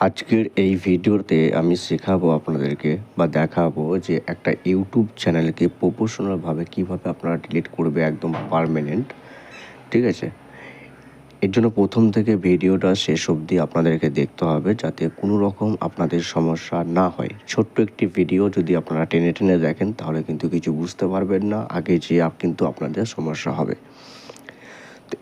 আজকের এই ভিডিওতে আমি শেখাবো আপনাদেরকে বা দেখাবো যে একটা ইউটিউব চ্যানেলকে প্রফেশনালভাবে কীভাবে আপনারা ডিলিট করবে একদম পারমানেন্ট ঠিক আছে? এর জন্য প্রথম থেকে ভিডিওটা শেষ অবধি আপনাদেরকে দেখতে হবে যাতে কোনো রকম আপনাদের সমস্যা না হয়। ছোট্ট একটি ভিডিও যদি আপনারা টেনে টেনে দেখেন তাহলে কিন্তু কিছু বুঝতে পারবেন না, আগে যে কিন্তু আপনাদের সমস্যা হবে।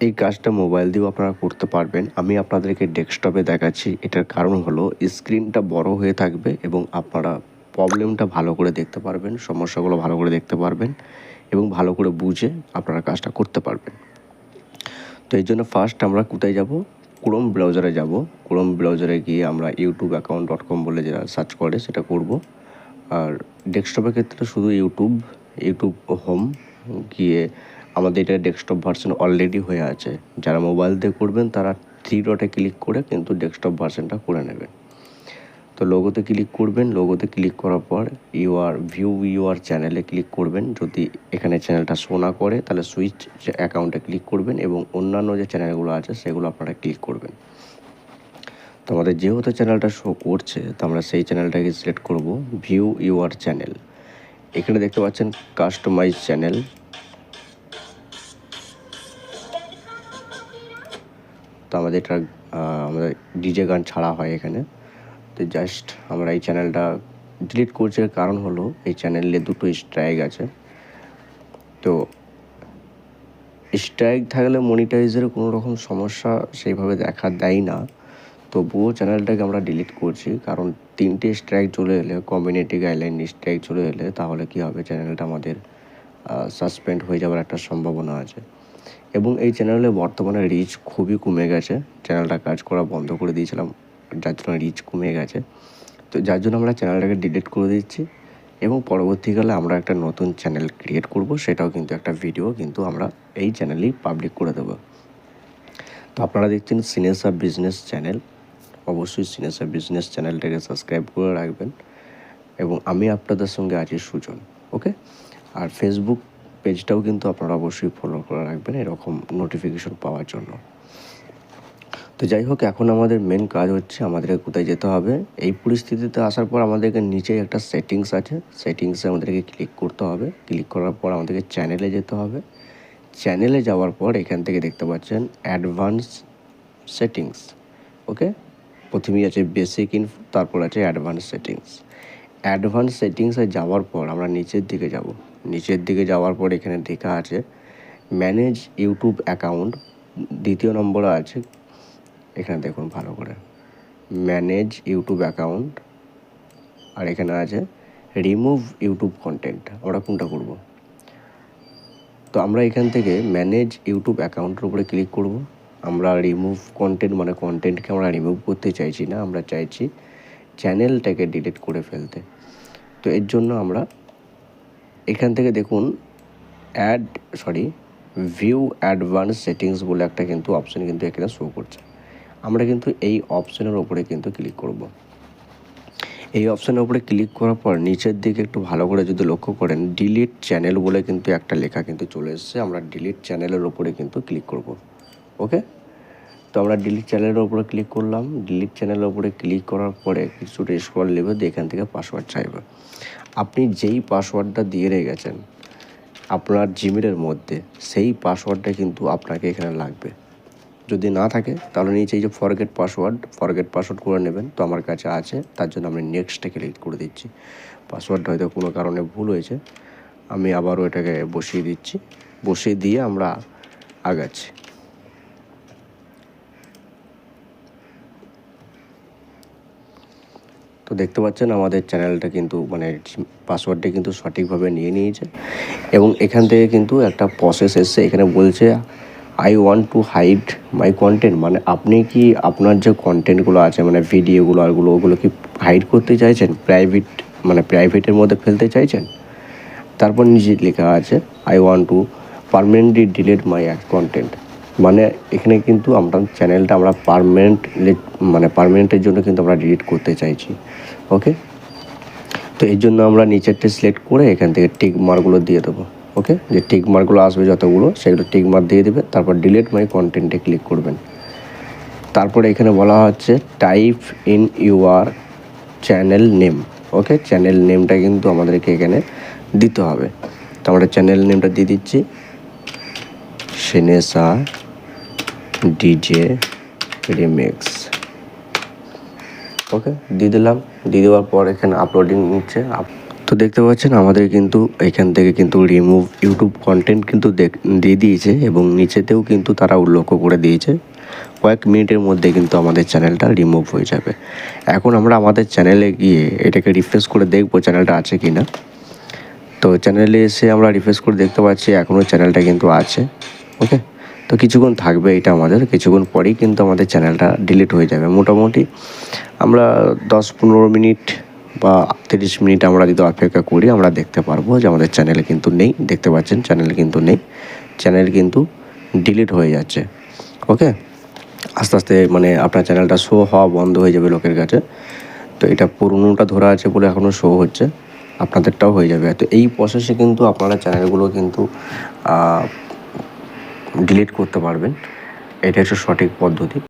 এই কাজটা মোবাইল দিয়েও আপনারা করতে পারবেন। আমি আপনাদেরকে ডেস্কটপে দেখাচ্ছি। এটার কারণ হলো, স্ক্রিনটা বড় হয়ে থাকবে এবং আপনারা প্রবলেমটা ভালো করে দেখতে পারবেন, সমস্যাগুলো ভালো করে দেখতে পারবেন এবং ভালো করে বুঝে আপনারা কাজটা করতে পারবেন। তো এই জন্য ফার্স্ট আমরা কোথায় যাব? ক্রোম ব্রাউজারে যাব। ক্রোম ব্রাউজারে গিয়ে আমরা ইউটিউব অ্যাকাউন্ট ডট কম বলে যারা সার্চ করে, সেটা করব। আর ডেস্কটপের ক্ষেত্রে শুধু ইউটিউব ইউটিউব হোম গিয়ে আমাদের এটা ডেস্কটপ ভার্সন অলরেডি হয়ে আছে। যারা মোবাইল দিয়ে করবেন, তারা থ্রি ডটে ক্লিক করে কিন্তু ডেস্কটপ ভার্সনটা করে নেবেন। তো লোগোতে ক্লিক করবেন লোগোতে ক্লিক করার পর ইউআর ভিউ ইউআর চ্যানেলে ক্লিক করবেন। যদি এখানে চ্যানেলটা শো না করে, তাহলে সুইচ অ্যাকাউন্টে ক্লিক করবেন এবং অন্যান্য যে চ্যানেলগুলো আছে, সেগুলো আপনারা ক্লিক করবেন। তো আমাদের যেহেতু চ্যানেলটা শো করছে, তো আমরা সেই চ্যানেলটাকে সিলেক্ট করব ভিউ ইউআর চ্যানেল এখানে দেখতে পাচ্ছেন কাস্টমাইজ চ্যানেল তো আমাদের এটা আমাদের ডিজে গান ছাড়া হয় এখানে। তো জাস্ট আমরা এই চ্যানেলটা ডিলিট করছি কারণ হলো এই চ্যানেলে দুটো স্ট্রাইক আছে। তো স্ট্রাইক থাকলে মনিটাইজের কোনো রকম সমস্যা সেইভাবে দেখা দেয় না। তবুও চ্যানেলটাকে আমরা ডিলিট করছি, কারণ তিনটে স্ট্রাইক চলে এলে কমিউনিটি গাইডলাইন স্ট্রাইক চলে এলে, তাহলে কী হবে? চ্যানেলটা আমাদের সাসপেন্ড হয়ে যাওয়ার একটা সম্ভাবনা আছে। এবং এই চ্যানেলে বর্তমানে রিচ খুবই কমে গেছে। চ্যানেলটা কাজ করা বন্ধ করে দিয়েছিলাম, যার জন্য রিচ কমে গেছে। তো যার জন্য আমরা চ্যানেলটাকে ডিলিট করে দিচ্ছি এবং পরবর্তীকালে আমরা একটা নতুন চ্যানেল ক্রিয়েট করব, সেটাও কিন্তু একটা ভিডিও কিন্তু আমরা এই চ্যানেলেই পাবলিক করে দেবো। তো আপনারা দেখছেন সিনেসা বিজনেস চ্যানেল অবশ্যই সিনেসা বিজনেস চ্যানেলটাকে সাবস্ক্রাইব করে রাখবেন এবং আমি আপনাদের সঙ্গে আছি সুজন ওকে আর ফেসবুক পেজটাও কিন্তু আপনারা অবশ্যই ফলো করে রাখবেন এরকম নোটিফিকেশন পাওয়ার জন্য। তো যাই হোক, এখন আমাদের মেন কাজ হচ্ছে আমাদেরকে কোথায় যেতে হবে। এই পরিস্থিতিতে আসার পর আমাদেরকে নিচে একটা সেটিংস আছে। সেটিংসে আমাদেরকে ক্লিক করতে হবে। ক্লিক করার পর আমাদেরকে চ্যানেলে যেতে হবে। চ্যানেলে যাওয়ার পর এখান থেকে দেখতে পাচ্ছেন অ্যাডভান্স সেটিংস ওকে প্রথমেই আছে বেসিক ইনফো তারপর আছে অ্যাডভান্স সেটিংস অ্যাডভান্স সেটিংসে যাওয়ার পর আমরা নিচের দিকে যাব। নিচের দিকে যাওয়ার পর এখানে লেখা আছে ম্যানেজ ইউটিউব অ্যাকাউন্ট দ্বিতীয় নম্বরে আছে। এখানে দেখুন ভালো করে। ম্যানেজ ইউটিউব অ্যাকাউন্ট আর এখানে আছে রিমুভ ইউটিউব কন্টেন্ট আমরা কোনটা করব? তো আমরা এখান থেকে ম্যানেজ ইউটিউব অ্যাকাউন্টের উপরে ক্লিক করব। আমরা রিমুভ কন্টেন্ট মানে কন্টেন্টকে আমরা রিমুভ করতে চাইছি না, আমরা চাইছি চ্যানেলটাকে ডিলিট করে ফেলতে। তো এর জন্য আমরা এখান থেকে দেখুন add sorry view advance settings বলে একটা কিন্তু অপশন কিন্তু এখানে শো করছে। আমরা কিন্তু এই অপশনের ওপরে কিন্তু ক্লিক করব। এই অপশানের ওপরে ক্লিক করার পর নিচের দিকে একটু ভালো করে যদি লক্ষ্য করেন ডিলিট চ্যানেল বলে কিন্তু একটা লেখা কিন্তু চলে এসছে। আমরা ডিলিট চ্যানেলের ওপরে কিন্তু ক্লিক করব। ওকে তো আমরা ডিলিট চ্যানেলের ওপরে ক্লিক করলাম। ডিলিট চ্যানেলের ওপরে ক্লিক করার পরে কিছুটা স্ক্রল নেবে দিয়ে এখান থেকে পাসওয়ার্ড চাইবে। আপনি যেই পাসওয়ার্ডটা দিয়ে রেখেছেন, আপনার জিমেলের মধ্যে, সেই পাসওয়ার্ডটা কিন্তু আপনাকে এখানে লাগবে। যদি না থাকে, তাহলে নিচে এই যে ফরগেট পাসওয়ার্ড ফরগেট পাসওয়ার্ড করে নেবেন। তো আমার কাছে আছে, তার জন্য আমি নেক্সটে ক্লিক করে দিচ্ছি। পাসওয়ার্ডটা হয়তো কোনো কারণে ভুল হয়েছে। আমি আবারও এটাকে বসিয়ে দিচ্ছি। বসিয়ে দিয়ে আমরা আগাচ্ছি। তো দেখতে পাচ্ছেন আমাদের চ্যানেলটা কিন্তু মানে পাসওয়ার্ডটা কিন্তু সঠিকভাবে নিয়ে নিয়েছে এবং এখান থেকে কিন্তু একটা প্রসেস এসছে। এখানে বলছে I want to hide my content মানে আপনি কি আপনার যে কন্টেন্টগুলো আছে মানে ভিডিওগুলো আরগুলো ওগুলো কি হাইড করতে চাইছেন? প্রাইভেট মানে প্রাইভেটের মধ্যে ফেলতে চাইছেন? তারপর নিজে লেখা আছে I want to permanently delete my content মানে এখানে কিন্তু আমরা চ্যানেলটা আমরা পারমানেন্ট মানে পারমানেন্টের জন্য কিন্তু আমরা ডিলিট করতে চাইছি ওকে তো এই জন্য আমরা নিচেরটা সিলেক্ট করে এখান থেকে টিক মার্কগুলো দিয়ে দেবো ওকে যে টিক মার্কগুলো আসবে যতগুলো, সেগুলো টিক মার্ক দিয়ে দেবে, তারপর ডিলিট মাই কন্টেন্টে ক্লিক করবেন। তারপরে এখানে বলা হচ্ছে type in your channel name okay channel নেমটা কিন্তু আমাদেরকে এখানে দিতে হবে। তো আমরা চ্যানেল নেমটা দিয়ে দিচ্ছি সেনেসা ডিজে রিমিক্স ওকে দিয়ে দিলাম। দিয়ে দেওয়ার পর এখানে আপলোডিং নিচ্ছে। তো দেখতে পাচ্ছেন, আমাদের কিন্তু এখান থেকে কিন্তু রিমুভ ইউটিউব কন্টেন্ট কিন্তু দিয়ে দিয়েছে এবং নিচেতেও কিন্তু তারা উল্লেখ করে দিয়েছে। কয়েক মিনিটের মধ্যে কিন্তু আমাদের চ্যানেলটা রিমুভ হয়ে যাবে। এখন আমরা আমাদের চ্যানেলে গিয়ে এটাকে রিফ্রেশ করে দেখব চ্যানেলটা আছে কি না তো চ্যানেলে এসে আমরা রিফ্রেশ করে দেখতে পাচ্ছি এখনও চ্যানেলটা কিন্তু আছে। ওকে তো কিছুক্ষণ থাকবে এটা আমাদের, কিছুক্ষণ পরেই কিন্তু আমাদের চ্যানেলটা ডিলিট হয়ে যাবে। মোটামুটি আমরা দশ পনেরো মিনিট বা তিরিশ মিনিট আমরা যদি অপেক্ষা করি, আমরা দেখতে পারব যে আমাদের চ্যানেলে কিন্তু নেই। দেখতে পাচ্ছেন চ্যানেল কিন্তু নেই। চ্যানেল কিন্তু ডিলিট হয়ে যাচ্ছে। ওকে আস্তে আস্তে মানে আপনার চ্যানেলটা শো হওয়া বন্ধ হয়ে যাবে লোকের কাছে। তো এটা পুরনোটা ধরা আছে বলে এখনও শো হচ্ছে। আপনাদেরটাও হয়ে যাবে। তো এই প্রসেসে কিন্তু আপনারা চ্যানেলগুলো কিন্তু ডিলিট করতে পারবেন। এটা হচ্ছে সঠিক পদ্ধতি।